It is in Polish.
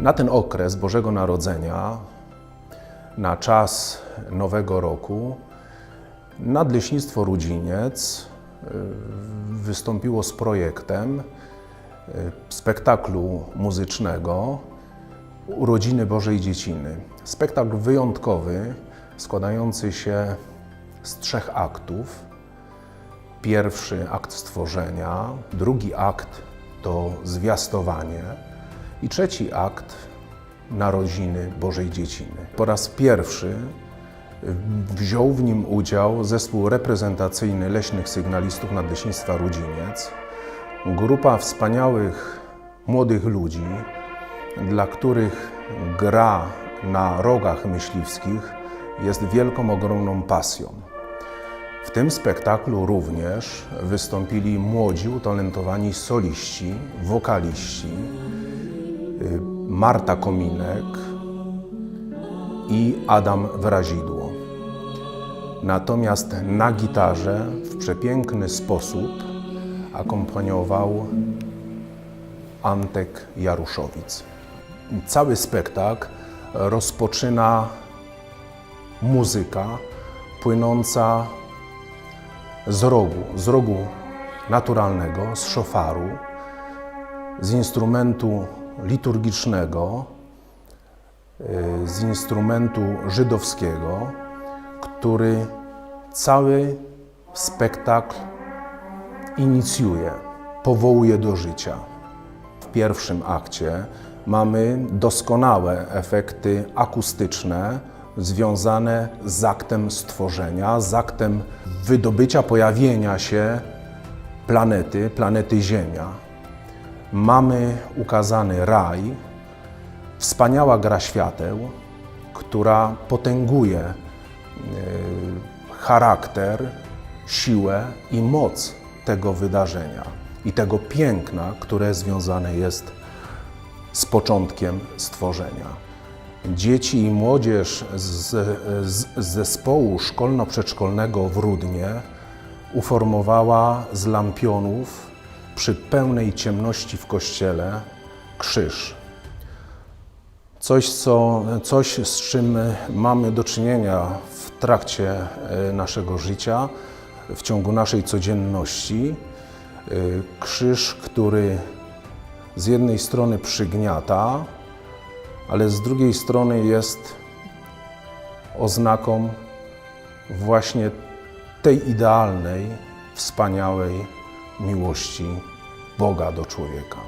Na ten okres Bożego Narodzenia, na czas Nowego Roku, Nadleśnictwo Rudziniec y, wystąpiło z projektem y, spektaklu muzycznego Urodziny Bożej Dzieciny. Spektakl wyjątkowy, składający się z trzech aktów. Pierwszy akt stworzenia, drugi akt to zwiastowanie i trzeci akt narodziny Bożej Dzieciny. Po raz pierwszy wziął w nim udział zespół reprezentacyjny leśnych sygnalistów Nadleśnictwa Rudziniec, grupa wspaniałych młodych ludzi, dla których gra na rogach myśliwskich jest wielką, ogromną pasją. W tym spektaklu również wystąpili młodzi, utalentowani soliści, wokaliści, Marta Kominek i Adam Wyrazidło. Natomiast na gitarze w przepiękny sposób akompaniował Antek Jaruszowic. Cały spektakl rozpoczyna muzyka płynąca z rogu, z rogu naturalnego, z szofaru, z instrumentu liturgicznego, y, z instrumentu żydowskiego, który cały spektakl inicjuje, powołuje do życia. W pierwszym akcie mamy doskonałe efekty akustyczne związane z aktem stworzenia, z aktem wydobycia, pojawienia się planety, planety Ziemia. Mamy ukazany raj, wspaniała gra świateł, która potęguje e, charakter, siłę i moc tego wydarzenia i tego piękna, które związane jest z początkiem stworzenia. Dzieci i młodzież z, z, zespołu szkolno-przedszkolnego w Rudnie uformowała z lampionów przy pełnej ciemności w kościele krzyż. Coś, co, coś, z czym mamy do czynienia w trakcie e, naszego życia, w ciągu naszej codzienności. E, Krzyż, który z jednej strony przygniata, ale z drugiej strony jest oznaką właśnie tej idealnej, wspaniałej miłości Boga do człowieka.